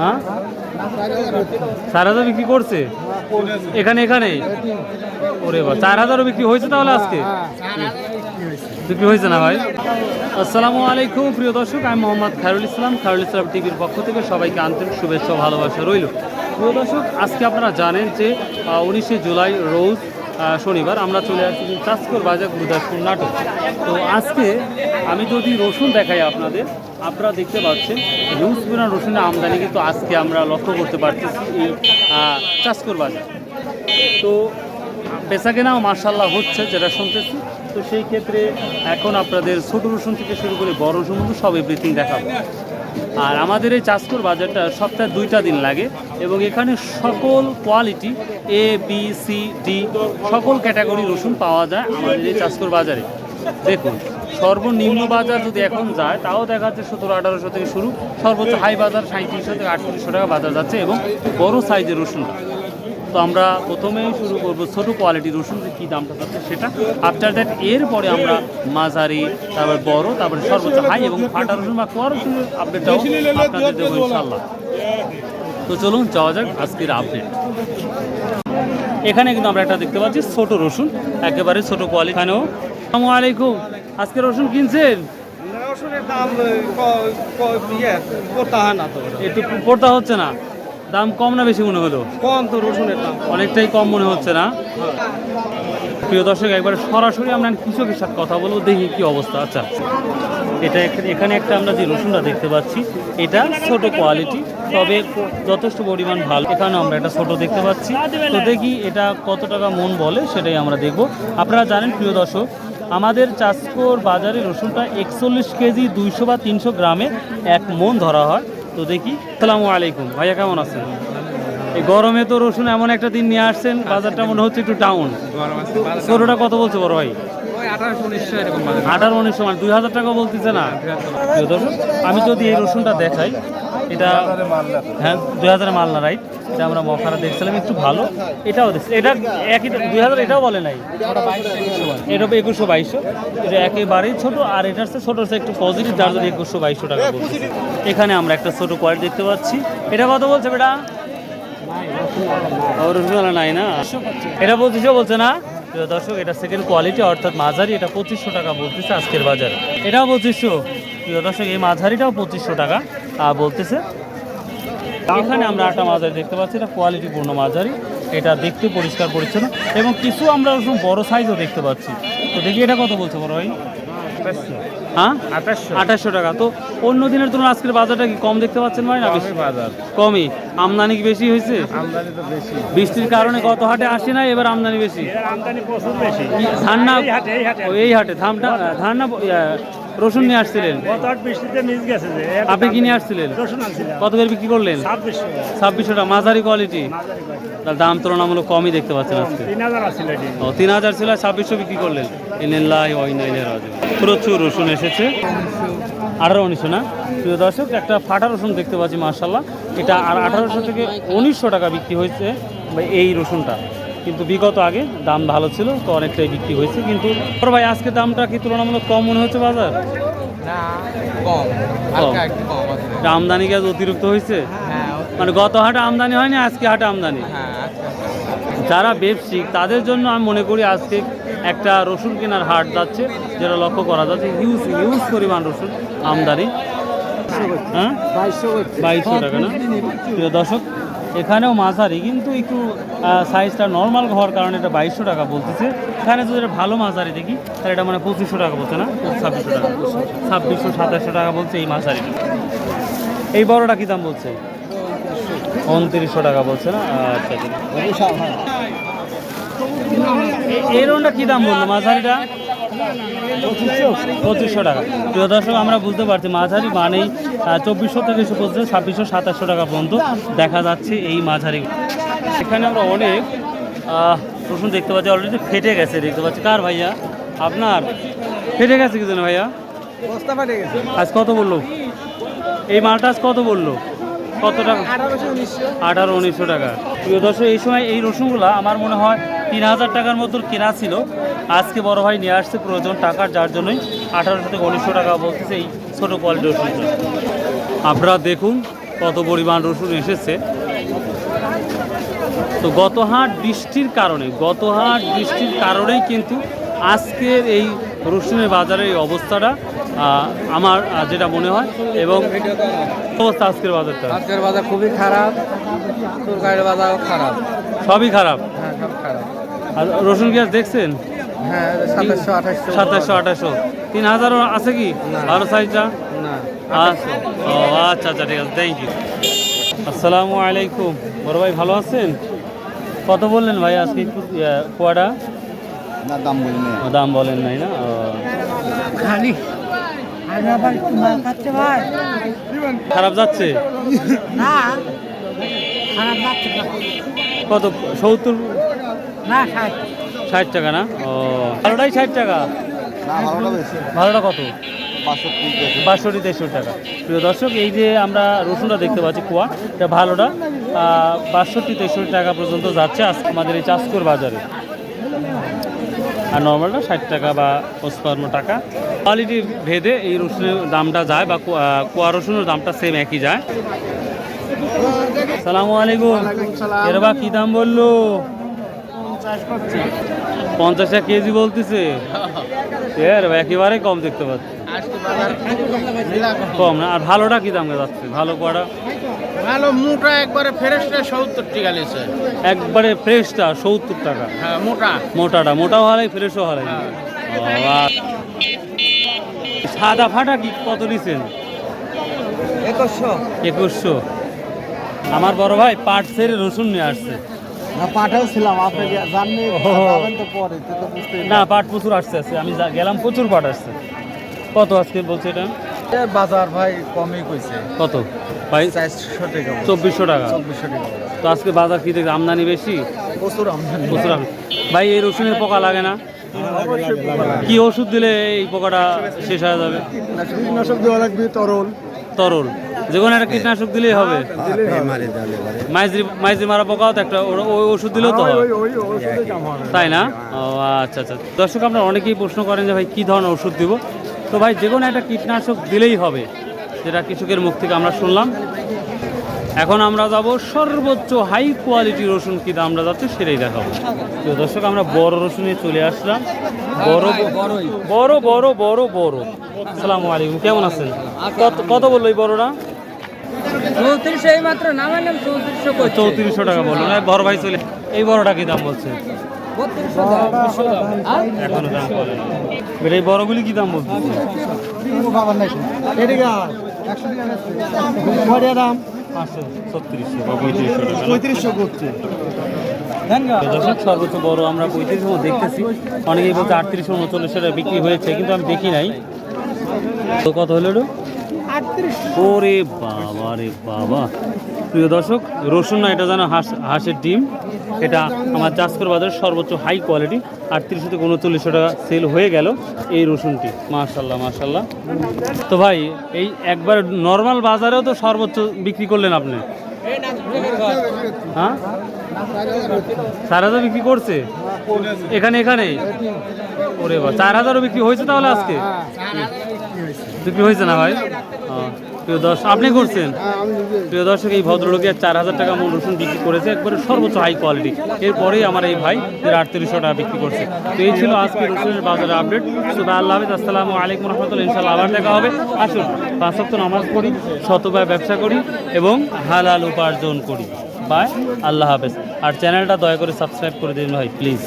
হ্যাঁ? চার হাজার বিক্রি করছে? এখানে এখানে? ওরে বা চার হাজারও বিক্রি হয়েছে তাহলে আজকে? বিক্রি হয়েছে না ভাই? আসসালামু আলাইকুম, প্রিয় দর্শক, আমি মোহাম্মদ খায়রুল ইসলাম খায়রুল ইসলাম টিভির পক্ষ থেকে সবাইকে আন্তরিক শুভেচ্ছা ভালোবাসা রইল। প্রিয় দর্শক, আজকে আপনারা জানেন যে উনিশে জুলাই রোজ শনিবার আমরা চলে আসছি চাষকর বাজার গুরুদাসপুর নাটক। তো আজকে আমি যদি রসুন দেখাই আপনাদের আপনারা দেখতে পাচ্ছেন হিউজ পরিমাণ রসুনের আমদানি কিন্তু আজকে আমরা লক্ষ্য করতে পারতেছি এই চাষকর বাজার। তো বেচা কেনাও মার্শাল্লাহ হচ্ছে যেটা শুনতেছি। তো সেই ক্ষেত্রে এখন আপনাদের ছোট রসুন থেকে শুরু করে বড় রসুন পর্যন্ত সব এভরিথিং দেখাবো। আর আমাদের এই চাষকর বাজারটা সপ্তাহে দুইটা দিন লাগে এবং এখানে সকল quality A B C D সকল ক্যাটাগরি রসুন পাওয়া যায় আমাদের এই চাষকর বাজারে। দেখুন, সর্বনিম্ন বাজার যদি এখন যায়, তাও দেখা যাচ্ছে সতেরো, আঠারোশো থেকে শুরু, সর্বোচ্চ হাই বাজার সাঁত্রিশশো থেকে আটত্রিশশো টাকা বাজার যাচ্ছে এবং বড় সাইজের রসুনটা তো আমরা প্রথমেই শুরু করব ছোট কোয়ালিটির রসুন, যে কী দামটা যাচ্ছে সেটা। আফটার দ্যাট এরপরে আমরা মাঝারি, তারপর বড়, তারপরে সর্বোচ্চ হাই এবং ফাটা রসুন বা কোয়া রসুনের আপডেটটাও আপনাদের দেবো ইনশাল্লাহ তো চলুন, যাওয়া যাক আজকের আপডেট এখানে কিন্তু আমরা একটা দেখতে পাচ্ছি ছোট রসুন, একেবারে ছোট কোয়ালিটি এখানেও আসসালামু আলাইকুম। আজকে রসুন কিনছেন? রসুনের দাম ইয়ে করতে হয় না তো একটু পড়তা হচ্ছে না? দাম কম না বেশি মনে হলো? কম তো রসুনের দাম। অনেকটাই কম মনে হচ্ছে না? প্রিয় দর্শক একবার সরাসরি আমরা কৃষকের সাথে কথা বলব দেখি কি অবস্থা। আচ্ছা এটা এখানে- এখানে একটা আমরা যে রসুনটা দেখতে পাচ্ছি এটা ছোট কোয়ালিটি তবে যথেষ্ট পরিমাণ ভালো। এখানে আমরা একটা ছোট দেখতে পাচ্ছি। তো দেখি এটা কত টাকা মন বলে সেটাই আমরা দেখব। আপনারা জানেন প্রিয় দর্শক আমাদের চাষকোর বাজারে রসুনটা একচল্লিশ কেজি দুইশো বা তিনশো গ্রামে এক মন ধরা হয়। তো দেখি। আসসালামু আলাইকুম। ভাইয়া কেমন আছেন? এই গরমে তো রসুন এমন একটা দিন নিয়ে আসছেন, বাজারটা মনে হচ্ছে একটু টাউন ছোটটা কত বলছে বড় ভাই? আঠারো উনিশশো মানে দুই হাজার টাকা বলতেছে না? আমি যদি এই রসুনটা দেখাই এটা হ্যাঁ দুই হাজারের মাল না রাইট এটা আমরা মখারা দেখছিলাম একটু ভালো। এটাও দেখছি। এটা একই দুই হাজার এটাও বলে নাই। এটা একুশশো বাইশশো। এটা একেবারেই ছোট আর এটা হচ্ছে ছোট হচ্ছে একটু পজিটিভ যার জন্য একুশশো বাইশশো টাকা বলছে। এখানে আমরা একটা ছোট কোয়ালিটি দেখতে পাচ্ছি। এটা কত বলছে বেটা? ও রসগোল্লা নাই না? এটা পঁচিশশো বলছে না? প্রিয় দর্শক এটা সেকেন্ড কোয়ালিটি অর্থাৎ মাঝারি এটা পঁচিশশো টাকা বলতেছে আজকের বাজারে। এটাও পঁচিশশো। প্রিয় দর্শক এই মাঝারিটাও পঁচিশশো টাকা বলতেছে। এখানে আমরা একটা মাঝারি দেখতে পাচ্ছি এটা কোয়ালিটিপূর্ণ মাঝারি। এটা দেখতে পরিষ্কার পরিচ্ছন্ন এবং কিছু আমরা ওরকম বড় সাইজও দেখতে পাচ্ছি। তো দেখি এটা কত বলছে বড় ভাই? হ্যাঁ? আঠাশশো টাকা। তো অন্য দিনের তুলনায় আজকের বাজারটা কি কম দেখতে পাচ্ছেন ভাই না বেশি? বাজার। কমই। আমদানি কি বেশি হয়েছে? আমদানি তো বেশি। বৃষ্টির কারণে গত হাটে আসে না এবার আমদানি বেশি। আমদানি প্রচুর বেশি। ধান না এই হাটে, ধানটা ধান না রসুন নিয়ে আসছিলেন? আপনি কি নিয়ে আসছিলেন? কত করে বিক্রি করলেন? ছাব্বিশশো ছাব্বিশশো টাকা মাঝারি কোয়ালিটি তার দাম তুলনামূলক কমই দেখতে পাচ্ছেন আজকে। তিন হাজার ও তিন হাজার ছিল ছাব্বিশশো বিক্রি করলেন। প্রচুর রসুন এসেছে। আঠারো উনিশশো না? প্রিয় দর্শক একটা ফাটা রসুন দেখতে পাচ্ছি মার্শাল্লাহ এটা আর আঠারোশো থেকে উনিশশো টাকা বিক্রি হয়েছে এই রসুনটা। কিন্তু বিগত আগে দাম ভালো ছিল তো অনেকটাই বিক্রি হয়েছে। কিন্তু ভাই আজকে দামটা কি তুলনামূলক কম মনে হচ্ছে বাজার? আমদানি গ্যাস অতিরিক্ত হয়েছে? হ্যাঁ মানে গত হাটে আমদানি হয়নি আজকে হাটে আমদানি। হ্যাঁ যারা ব্যবসায়িক তাদের জন্য আমি মনে করি আজকে একটা রসুন কেনার হাট যাচ্ছে যেটা লক্ষ্য করা যাচ্ছে হিউজ হিউজ পরিমাণ রসুন আমদানি। হ্যাঁ? বাইশশো টাকা না? প্রিয় দর্শক এখানেও মাঝারি, কিন্তু একটু সাইজটা নর্মাল হওয়ার কারণে এটা বাইশশো টাকা বলতেছে। এখানে যদি ভালো মাঝারি দেখি, তাহলে এটা মানে পঁচিশশো টাকা বলছে না? ছাব্বিশশো টাকা ছাব্বিশশো, সাতাশশো টাকা বলছে এই মাঝারি। এই বড়টা কী দাম বলছে? উনত্রিশশো টাকা বলছে না? আচ্ছা এই রোনটা কী দাম বলল? মাঝারিটা? পঁচিশশো টাকা। প্রিয় দর্শক আমরা বুঝতে পারছি মাঝারি মানেই চব্বিশশো থেকে শুরু করছে ছাব্বিশশো সাতাশশো টাকা পর্যন্ত দেখা যাচ্ছে এই মাঝারি। এখানে আমরা অনেক রসুন দেখতে পাচ্ছি অলরেডি ফেটে গেছে দেখতে পাচ্ছি। কার ভাইয়া? আপনার? ফেটে গেছে কি জন্য ভাইয়া? বস্তা ফাটে গেছে। আজ কত বলল? এই মালটা আজ কত বলল? কত টাকা? আঠারো উনিশশো টাকা। প্রিয় দর্শক এই সময় এই রসুনগুলো আমার মনে হয় তিন হাজার টাকার মতো কেনা ছিল। আজকে বড় ভাই নিয়ে আসছে প্রয়োজন টাকার যার জন্যই আঠারোশো থেকে উনিশশো টাকা বলতেছে এই ছোটো কোয়ালিটির রসুনটা আপনারা দেখুন কত পরিমাণ রসুন এসেছে। তো গত হাট বৃষ্টির কারণে গত হাট বৃষ্টির কারণেই কিন্তু আজকের এই রসুনের বাজারের এই অবস্থাটা আমার যেটা মনে হয় এবং অবস্থা আজকের বাজারটা। আজকের বাজার খুবই খারাপ তরকারির বাজারও খারাপ। সবই খারাপ সব খারাপ। আর রসুন গ্যাস দেখছেন? হ্যাঁ সাতাশশো আঠাশশো। তিন হাজারও আছে কি? না। ভালো সাইজটা? না আচ্ছা ও আচ্ছা আচ্ছা ঠিক আছে থ্যাংক ইউ আসসালামু আলাইকুম। বড় ভাই ভালো আছেন? কত বললেন ভাই আজকে পোয়াটা দাম বলি দাম বলেন নাই না? খালি। খারাপ যাচ্ছে? না। খারাপ লাগছে কত? সত্তর ষাট। ষাট টাকা না? ও ভালোটাই ষাট টাকা? না ভালোটা বেশি। ভালোটা কত? বাষট্টি তেষট্টি। টাকা। প্রিয় দর্শক এই যে আমরা রসুনটা দেখতে পাচ্ছি কুয়া এটা ভালোটা। বাষট্টি তেষট্টি টাকা পর্যন্ত যাচ্ছে আজকে আমাদের এই চাষকর বাজারে। আর নর্মালটা ষাট টাকা বা পঁচপান্ন টাকা। কোয়ালিটি ভেদে এই রসুনের দামটা যায় বা কুয়া কুয়া রসুনের দামটা সেম একই যায়। সালামু আলাইকুম। এর বা কি দাম বলল? পঞ্চাশ টাকা কেজি বলতেছে। এর একেবারে কম দেখতে পাচ্ছি। কম না আর ভালোটা কি দামে যাচ্ছে? ভালো কোয়াটা ভালো মোটা একবারে ফেরেসটা সত্তর টাকা লিছে একবারে ফ্রেশটা সত্তর টাকা। হ্যাঁ মোটা। মোটাটা মোটাও হারাই ফ্রেশও হারাই সাদা ফাটা কি কত নিছেন? একুশশো। একুশশো। আমার বড় ভাই পাট ছেড়ে রসুন নিয়ে আসছে। না পাঠাও ছিলাম আপনি জাননি যাবেন তো পরে তো তো বুঝতে না পাট প্রচুর আসছে আছে আমি যা- গেলাম প্রচুর পাট আসছে। কত আজকে বলছে এটা? বাজার ভাই কমই কইছে। কত? ভাই চারশো টাকা চব্বিশশো টাকা। চব্বিশশো টাকা তো আজকে বাজার কি দেখে আমদানি বেশি? প্রচুর আমদানি। প্রচুর আমদানি। ভাই এই রসুনের পোকা লাগে না? কি ওষুধ দিলে এই পোকাটা শেষ হয়ে যাবে? কীটনাশক দেওয়া লাগবে তরল। তরল। যে কোনো একটা কীটনাশক দিলেই হবে। মাইজরি মাইজরি মারা পোকাও তো একটা ওই ওষুধ দিলেও তো হয় তাই না? ও আচ্ছা আচ্ছা। দর্শক আপনারা অনেকেই প্রশ্ন করেন যে ভাই কী ধরনের ওষুধ দিব? তো ভাই যে কোনো একটা কীটনাশক দিলেই হবে যেটা কৃষকের মুখ থেকে আমরা শুনলাম। এখন আমরা যাব সর্বোচ্চ হাই কোয়ালিটি রসুন কী দাম আমরা যাচ্ছে সেটাই দেখাবো। তো দর্শক আমরা বড় রসুনে চলে আসলাম। বড় বড় বড় বড় বড়। আসসালামু আলাইকুম। কেমন আছেন? কত কত বলল এই বড়টা? চৌত্রিশশো এই মাত্র নামাইলাম চৌত্রিশশো চৌত্রিশশো টাকা বলল। না বড় ভাই চলে এই বড়টা কি দাম বলছে? এখনও দাম বলে এবার এই বড়গুলি কি দাম টাকা দাম সর্বোচ্চ বড় আমরা পঁয়ত্রিশশো দেখতেছি। অনেকেই বলছে আটত্রিশশো উনচল্লিশশো টাকা বিক্রি হয়েছে কিন্তু আমি দেখি নাই। তো কত হলো? ওরে বাবা রে বাবা। প্রিয় দর্শক রসুন না এটা যেন হাঁস হাঁসের ডিম। এটা আমার চাষকর বাজারের সর্বোচ্চ হাই কোয়ালিটি আটত্রিশশো থেকে উনচল্লিশশো টাকা সেল হয়ে গেল এই রসুনটি। মাশাল্লাহ মাশাল্লাহ তো ভাই এই একবার নর্মাল বাজারেও তো সর্বোচ্চ বিক্রি করলেন আপনি। হ্যাঁ? চার হাজার বিক্রি করছে? এখানে এখানে? ওরে বা চার হাজারও বিক্রি হয়েছে তাহলে আজকে? বিক্রি হয়েছে না ভাই? প্রিয় দর্শক, আপনি করছেন? প্রিয় দর্শক, এই ভদ্রলোকের চার হাজার টাকা মূল রসুন বিক্রি করেছে, একবারে সর্বোচ্চ হাই কোয়ালিটি এরপরেই আমার এই ভাই আটত্রিশশো টাকা বিক্রি করছে। তো এই ছিল আজকে রসুনের বাজারের আপডেট শুধু আল্লাহ হাফিজ, আসসালামু আলাইকুম রহমতুল্লাহ ইনশাল্লাহ আবার দেখা হবে। আসুন, পাঁচ সপ্তাহ নামাজ পড়ি শতভাবে ব্যবসা করি এবং হালাল উপার্জন করি। বাই আল্লাহ হাফেজ। আর চ্যানেলটা দয়া করে সাবস্ক্রাইব করে দিন ভাই প্লিজ